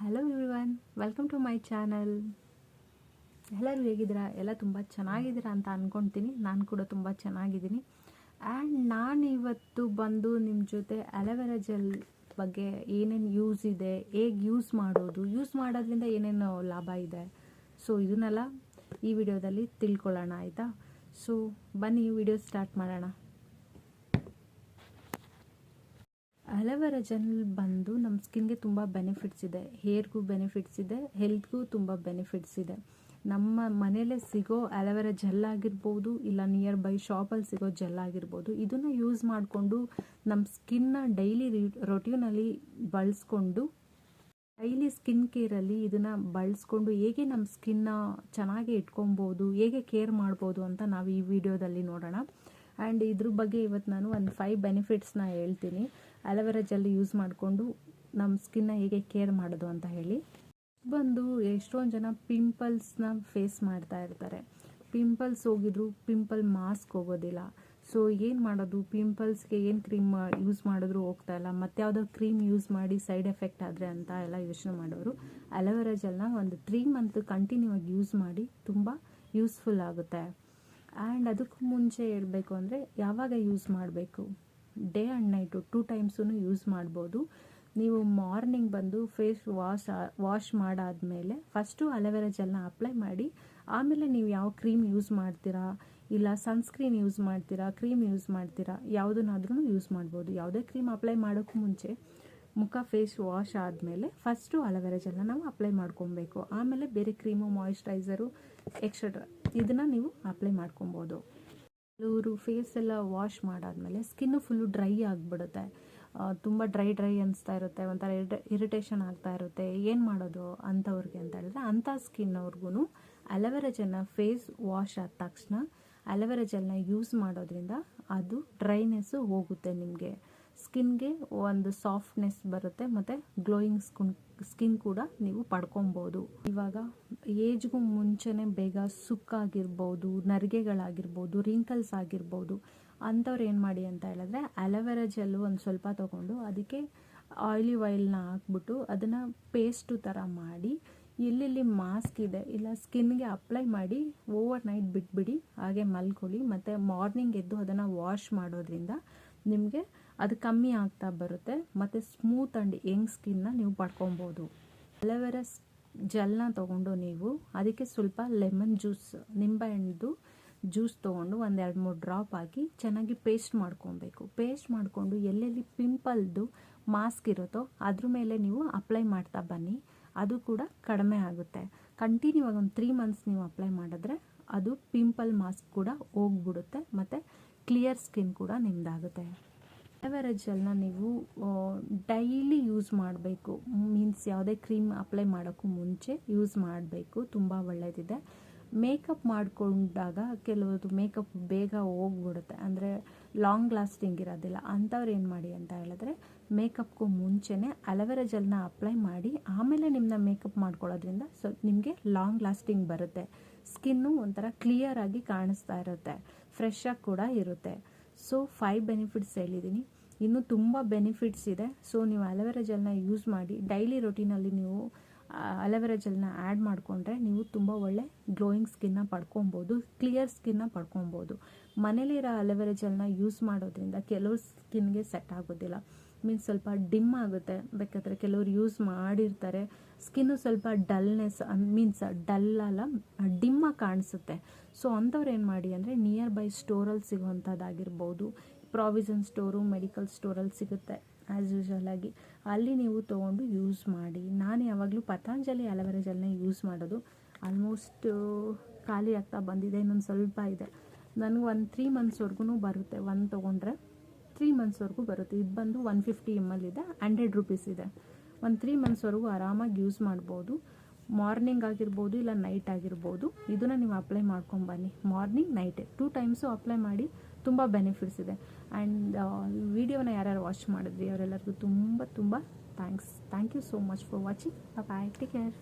Hello everyone welcome to my channel ಎಲ್ಲರೂ ಹೇಗಿದ್ದೀರಾ? ಎಲ್ಲ ತುಂಬ ಚೆನ್ನಾಗಿದ್ದೀರಾ ಅಂತ ಅಂದ್ಕೊತೀನಿ ನಾನು ಕೂಡ ತುಂಬ ಚೆನ್ನಾಗಿದ್ದೀನಿ. ಆ್ಯಂಡ್ ನಾನು ಇವತ್ತು ಬಂದು ನಿಮ್ಮ ಜೊತೆ ಅಲೋವೆರಾ ಜೆಲ್ ಬಗ್ಗೆ ಏನೇನು ಯೂಸ್ ಇದೆ, ಹೇಗೆ ಯೂಸ್ ಮಾಡೋದು ಯೂಸ್ ಮಾಡೋದ್ರಿಂದ ಏನೇನು ಲಾಭ ಇದೆ. ಸೊ ಇದನ್ನೆಲ್ಲ ಈ ವಿಡಿಯೋದಲ್ಲಿ ತಿಳ್ಕೊಳ್ಳೋಣ, ಆಯಿತಾ? ಸೊ ಬನ್ನಿ ವಿಡಿಯೋ ಸ್ಟಾರ್ಟ್ ಮಾಡೋಣ. ಅಲೋವೆರಾ ಜೆಲ್ ಬಂದು ನಮ್ಮ ಸ್ಕಿನ್ಗೆ ತುಂಬ ಬೆನಿಫಿಟ್ಸ್ ಇದೆ. ಹೇರ್ಗೂ ಬೆನಿಫಿಟ್ಸ್ ಇದೆ ಹೆಲ್ತ್ಗೂ ತುಂಬ ಬೆನಿಫಿಟ್ಸ್ ಇದೆ. ನಮ್ಮ ಮನೆಯಲ್ಲೇ ಸಿಗೋ ಅಲೋವೆರಾ ಜೆಲ್ ಆಗಿರ್ಬೋದು, ಇಲ್ಲ ನಿಯರ್ ಬೈ ಶಾಪಲ್ಲಿ ಸಿಗೋ ಜೆಲ್ ಆಗಿರ್ಬೋದು, ಇದನ್ನು ಯೂಸ್ ಮಾಡಿಕೊಂಡು ನಮ್ಮ ಸ್ಕಿನ್ನ ಡೈಲಿ ರೊಟೀನಲ್ಲಿ ಬಳಸ್ಕೊಂಡು ಡೈಲಿ ಸ್ಕಿನ್ ಕೇರಲ್ಲಿ ಇದನ್ನು ಬಳಸ್ಕೊಂಡು ಹೇಗೆ ನಮ್ಮ ಸ್ಕಿನ್ನ ಚೆನ್ನಾಗಿ ಇಟ್ಕೊಬೋದು ಹೇಗೆ ಕೇರ್ ಮಾಡ್ಬೋದು ಅಂತ ನಾವು ಈ ವಿಡಿಯೋದಲ್ಲಿ ನೋಡೋಣ. ಆ್ಯಂಡ್ ಇದ್ರ ಬಗ್ಗೆ ಇವತ್ತು ನಾನು ಒಂದು ಫೈವ್ ಬೆನಿಫಿಟ್ಸ್ನ ಹೇಳ್ತೀನಿ. ಅಲೋವೆರಾ ಜೆಲ್ ಯೂಸ್ ಮಾಡಿಕೊಂಡು ನಮ್ಮ ಸ್ಕಿನ್ನ ಹೇಗೆ ಕೇರ್ ಮಾಡೋದು ಅಂತ ಹೇಳಿ. ಬಂದು ಎಷ್ಟೊಂದು ಜನ ಪಿಂಪಲ್ಸ್ನ ಫೇಸ್ ಮಾಡ್ತಾ ಇರ್ತಾರೆ. ಪಿಂಪಲ್ಸ್ ಹೋಗಿದ್ರು ಪಿಂಪಲ್ ಮಾಸ್ಕ್ ಹೋಗೋದಿಲ್ಲ. ಸೊ ಏನು ಮಾಡೋದು? ಪಿಂಪಲ್ಸ್ಗೆ ಏನು ಕ್ರೀಮ್ ಯೂಸ್ ಮಾಡಿದ್ರು ಹೋಗ್ತಾ ಇಲ್ಲ. ಮತ್ತು ಯಾವುದೋ ಕ್ರೀಮ್ ಯೂಸ್ ಮಾಡಿ ಸೈಡ್ ಎಫೆಕ್ಟ್ ಆದರೆ ಅಂತ ಎಲ್ಲ ಯೋಚನೆ ಮಾಡೋರು. ಅಲೋವೆರಾ ಜೆಲ್ನ ಒಂದು ತ್ರೀ ಮಂತ್ ಕಂಟಿನ್ಯೂ ಆಗಿ ಯೂಸ್ ಮಾಡಿ ತುಂಬ ಯೂಸ್ಫುಲ್ ಆಗುತ್ತೆ. ಆ್ಯಂಡ್ ಅದಕ್ಕೂ ಮುಂಚೆ ಹೇಳಬೇಕು ಅಂದರೆ ಯಾವಾಗ ಯೂಸ್ ಮಾಡಬೇಕು? ಡೇ ಆ್ಯಂಡ್ ನೈಟು ಟೂ ಟೈಮ್ಸೂ ಯೂಸ್ ಮಾಡ್ಬೋದು. ನೀವು ಮಾರ್ನಿಂಗ್ ಬಂದು ಫೇಸ್ ವಾಶ್ ವಾಶ್ ಮಾಡಾದಮೇಲೆ ಫಸ್ಟು ಅಲೋವೆರಾ ಜೆಲ್ನ ಅಪ್ಲೈ ಮಾಡಿ, ಆಮೇಲೆ ನೀವು ಯಾವ ಕ್ರೀಮ್ ಯೂಸ್ ಮಾಡ್ತೀರಾ? ಇಲ್ಲ ಸನ್ಸ್ಕ್ರೀನ್ ಯೂಸ್ ಮಾಡ್ತೀರಾ? ಕ್ರೀಮ್ ಯೂಸ್ ಮಾಡ್ತೀರಾ? ಯಾವುದನ್ನಾದ್ರೂ ಯೂಸ್ ಮಾಡ್ಬೋದು. ಯಾವುದೇ ಕ್ರೀಮ್ ಅಪ್ಲೈ ಮಾಡೋಕ್ಕೂ ಮುಂಚೆ. ಮುಖ ಫೇಸ್ ವಾಶ್ ಆದಮೇಲೆ ಫಸ್ಟು ಅಲೋವೆರಾ ಜೆಲ್ನ ನಾವು ಅಪ್ಲೈ ಮಾಡ್ಕೊಬೇಕು. ಆಮೇಲೆ ಬೇರೆ ಕ್ರೀಮು ಮಾಯಿಶ್ಚರೈಸರು ಎಕ್ಸೆಟ್ರಾ ಇದನ್ನು ನೀವು ಅಪ್ಲೈ ಮಾಡ್ಕೊಬೋದು. ಕೆಲವರು ಫೇಸ್ ಎಲ್ಲ ವಾಶ್ ಮಾಡಾದಮೇಲೆ ಸ್ಕಿನ್ನು ಫುಲ್ಲು ಡ್ರೈ ಆಗಿಬಿಡುತ್ತೆ. ತುಂಬ ಡ್ರೈ ಡ್ರೈ ಅನಿಸ್ತಾ ಇರುತ್ತೆ, ಒಂಥರ ಇರಿಟೇಷನ್ ಆಗ್ತಾ ಇರುತ್ತೆ. ಏನು ಮಾಡೋದು ಅಂಥವ್ರಿಗೆ ಅಂತ ಹೇಳಿದ್ರೆ ಅಂಥ ಸ್ಕಿನ್ ಅವ್ರಿಗೂ ಅಲೋವೆರಾ ಜೆಲ್ನ ಫೇಸ್ ವಾಶ್ ಆದ ತಕ್ಷಣ ಅಲೋವೆರಾ ಜೆಲ್ನ ಯೂಸ್ ಮಾಡೋದ್ರಿಂದ ಅದು ಡ್ರೈನೆಸ್ಸು ಹೋಗುತ್ತೆ ನಿಮಗೆ. ಸ್ಕಿನ್ಗೆ ಒಂದು ಸಾಫ್ಟ್ನೆಸ್ ಬರುತ್ತೆ ಮತ್ತು ಗ್ಲೋಯಿಂಗ್ ಸ್ಕಿನ್ ಸ್ಕಿನ್ ಕೂಡ ನೀವು ಪಡ್ಕೊಬೋದು. ಇವಾಗ ಏಜ್ಗೂ ಮುಂಚೆನೇ ಬೇಗ ಸುಕ್ಕಾಗಿರ್ಬೋದು, ನರಿಗೆಗಳಾಗಿರ್ಬೋದು ರಿಂಕಲ್ಸ್ ಆಗಿರ್ಬೋದು, ಅಂಥವ್ರು ಏನು ಮಾಡಿ ಅಂತ ಹೇಳಿದ್ರೆ ಅಲೋವೆರಾ ಜೆಲ್ಲು ಒಂದು ಸ್ವಲ್ಪ ತೊಗೊಂಡು ಅದಕ್ಕೆ ಆಯಿಲಿ ಆಯಿಲ್ನ ಹಾಕ್ಬಿಟ್ಟು ಅದನ್ನು ಪೇಸ್ಟು ಥರ ಮಾಡಿ ಎಲ್ಲೆಲ್ಲಿ ಮಾಸ್ಕ್ ಇದೆ. ಇಲ್ಲ ಸ್ಕಿನ್ಗೆ ಅಪ್ಲೈ ಮಾಡಿ ಓವರ್ ನೈಟ್ ಬಿಟ್ಬಿಡಿ, ಹಾಗೆ ಮಲ್ಕೊಳ್ಳಿ. ಮತ್ತು ಮಾರ್ನಿಂಗ್ ಎದ್ದು ಅದನ್ನು ವಾಶ್ ಮಾಡೋದ್ರಿಂದ ನಿಮಗೆ ಅದು ಕಮ್ಮಿ ಆಗ್ತಾ ಬರುತ್ತೆ. ಮತ್ತು ಸ್ಮೂತ್ ಆ್ಯಂಡ್ ಯಂಗ್ ಸ್ಕಿನ್ನ ನೀವು ಪಡ್ಕೊಬೋದು. ಅಲೋವೆರಾ ಜೆಲ್ನ ತೊಗೊಂಡು ನೀವು, ಅದಕ್ಕೆ ಸ್ವಲ್ಪ ಲೆಮನ್ ಜ್ಯೂಸ್, ನಿಂಬೆಹಣ್ಣು ಜ್ಯೂಸ್ ತೊಗೊಂಡು ಒಂದು ಎರಡು ಮೂರು ಡ್ರಾಪ್ ಹಾಕಿ ಚೆನ್ನಾಗಿ ಪೇಸ್ಟ್ ಮಾಡ್ಕೊಬೇಕು. ಪೇಸ್ಟ್ ಮಾಡಿಕೊಂಡು ಎಲ್ಲೆಲ್ಲಿ ಪಿಂಪಲ್ದು ಮಾಸ್ಕ್ ಇರುತ್ತೋ ಅದ್ರ ಮೇಲೆ ನೀವು ಅಪ್ಲೈ ಮಾಡ್ತಾ ಬನ್ನಿ. ಅದು ಕೂಡ ಕಡಿಮೆ ಆಗುತ್ತೆ. ಕಂಟಿನ್ಯೂ ಆಗಿ ಒಂದು ತ್ರೀ ಮಂತ್ಸ್ ನೀವು ಅಪ್ಲೈ ಮಾಡಿದ್ರೆ ಅದು ಪಿಂಪಲ್ ಮಾಸ್ಕ್ ಕೂಡ ಹೋಗ್ಬಿಡುತ್ತೆ. ಮತ್ತು ಕ್ಲಿಯರ್ ಸ್ಕಿನ್ ಕೂಡ ನಿಮ್ದಾಗುತ್ತೆ. ಅಲೋವೆರಾ ಜೆಲ್ನ ನೀವು ಡೈಲಿ ಯೂಸ್ ಮಾಡಬೇಕು. ಮೀನ್ಸ್ ಯಾವುದೇ ಕ್ರೀಮ್ ಅಪ್ಲೈ ಮಾಡೋಕ್ಕೂ ಮುಂಚೆ ಯೂಸ್ ಮಾಡಬೇಕು. ತುಂಬ ಒಳ್ಳೆಯದಿದೆ ಮೇಕಪ್ ಮಾಡಿಕೊಂಡಾಗ ಕೆಲವೊಂದು ಮೇಕಪ್ ಬೇಗ ಹೋಗ್ಬಿಡುತ್ತೆ. ಅಂದರೆ ಲಾಂಗ್ ಲಾಸ್ಟಿಂಗ್ ಇರೋದಿಲ್ಲ. ಅಂಥವ್ರು ಏನು ಮಾಡಿ ಅಂತ ಹೇಳಿದ್ರೆ ಮೇಕಪ್ಗೂ ಮುಂಚೆನೇ ಅಲೋವೆರಾ ಜೆಲ್ನ ಅಪ್ಲೈ ಮಾಡಿ, ಆಮೇಲೆ ನಿಮ್ಮನ್ನ ಮೇಕಪ್ ಮಾಡ್ಕೊಳ್ಳೋದ್ರಿಂದ ಸೊ ನಿಮಗೆ ಲಾಂಗ್ ಲಾಸ್ಟಿಂಗ್ ಬರುತ್ತೆ. ಸ್ಕಿನ್ನು ಒಂಥರ ಕ್ಲಿಯರ್ ಆಗಿ ಕಾಣಿಸ್ತಾ ಇರುತ್ತೆ. ಫ್ರೆಶ್ ಆಗಿ ಕೂಡ ಇರುತ್ತೆ. ಸೊ ಫೈವ್ ಬೆನಿಫಿಟ್ಸ್ ಹೇಳಿದ್ದೀನಿ ಇನ್ನೂ ತುಂಬ ಬೆನಿಫಿಟ್ಸ್ ಇದೆ. ಸೊ ನೀವು ಅಲೋವೆರಾ ಜೆಲ್ನ ಯೂಸ್ ಮಾಡಿ ಡೈಲಿ ರೊಟೀನಲ್ಲಿ ನೀವು ಅಲೋವೆರಾ ಜೆಲ್ನ ಆ್ಯಡ್ ಮಾಡಿಕೊಂಡ್ರೆ ನೀವು ತುಂಬ ಒಳ್ಳೆ ಗ್ಲೋಯಿಂಗ್ ಸ್ಕಿನ್ನ ಪಡ್ಕೊಬೋದು ಕ್ಲಿಯರ್ ಸ್ಕಿನ್ನ ಪಡ್ಕೊಬೋದು ಮನೇಲಿರೋ ಅಲೋವೆರಾ ಜೆಲ್ನ ಯೂಸ್ ಮಾಡೋದ್ರಿಂದ ಕೆಲವು ಸ್ಕಿನ್ಗೆ ಸೆಟ್ ಆಗೋದಿಲ್ಲ. ಮೀನ್ಸ್ ಸ್ವಲ್ಪ ಡಿಮ್ ಆಗುತ್ತೆ. ಬೇಕಾದರೆ ಕೆಲವರು ಯೂಸ್ ಮಾಡಿರ್ತಾರೆ. ಸ್ಕಿನ್ನು ಸ್ವಲ್ಪ ಡಲ್ನೆಸ್ ಮೀನ್ಸ್ ಡಲ್ ಅಲ್ಲ ಡಿಮ್ಮಾಗಿ ಕಾಣಿಸುತ್ತೆ. ಸೊ ಅಂಥವ್ರು ಏನು ಮಾಡಿ ಅಂದರೆ ನಿಯರ್ ಬೈ ಸ್ಟೋರಲ್ಲಿ ಸಿಗೋವಂಥದ್ದಾಗಿರ್ಬೋದು. ಪ್ರಾವಿಷನ್ ಸ್ಟೋರು ಮೆಡಿಕಲ್ ಸ್ಟೋರಲ್ಲಿ ಸಿಗುತ್ತೆ ಆ್ಯಸ್ ಯೂಶಲ್ ಆಗಿ. ಅಲ್ಲಿ ನೀವು ತೊಗೊಂಡು ಯೂಸ್ ಮಾಡಿ. ನಾನು ಯಾವಾಗಲೂ ಪತಾಂಜಲಿ ಅಲವೆರಾ ಜೆಲ್ನ ಯೂಸ್ ಮಾಡೋದು ಆಲ್ಮೋಸ್ಟ್ ಖಾಲಿ ಆಗ್ತಾ ಬಂದಿದೆ, ಇನ್ನೊಂದು ಸ್ವಲ್ಪ ಇದೆ. ನನಗೆ ಒಂದು ತ್ರೀ ಮಂತ್ಸ್ವರೆಗೂ ಬರುತ್ತೆ, ಒಂದು ತೊಗೊಂಡ್ರೆ. ತ್ರೀ ಮಂತ್ಸ್ವರೆಗೂ ಬರುತ್ತೆ. ಇದು ಬಂದು ಒನ್ ಫಿಫ್ಟಿ ಎಂ ಎಲ್ ಇದೆ ಹಂಡ್ರೆಡ್ ರುಪೀಸ್ ಇದೆ. ಒಂದು ತ್ರೀ ಮಂತ್ಸ್ವರೆಗೂ ಆರಾಮಾಗಿ ಯೂಸ್ ಮಾಡ್ಬೋದು. ಮಾರ್ನಿಂಗ್ ಆಗಿರ್ಬೋದು ಇಲ್ಲ ನೈಟ್ ಆಗಿರ್ಬೋದು. ಇದನ್ನು ನೀವು ಅಪ್ಲೈ ಮಾಡ್ಕೊಂಬನ್ನಿ ಮಾರ್ನಿಂಗ್ ನೈಟೇ ಟೂ ಟೈಮ್ಸು ಅಪ್ಲೈ ಮಾಡಿ ತುಂಬ ಬೆನಿಫಿಟ್ಸ್ ಇದೆ. ಆ್ಯಂಡ್ ವಿಡಿಯೋನ ಯಾರ್ಯಾರು ವಾಚ್ ಮಾಡಿದ್ರಿ, ಅವರೆಲ್ಲರಿಗೂ ತುಂಬ ತುಂಬ thanks thank you so much for watching bye take care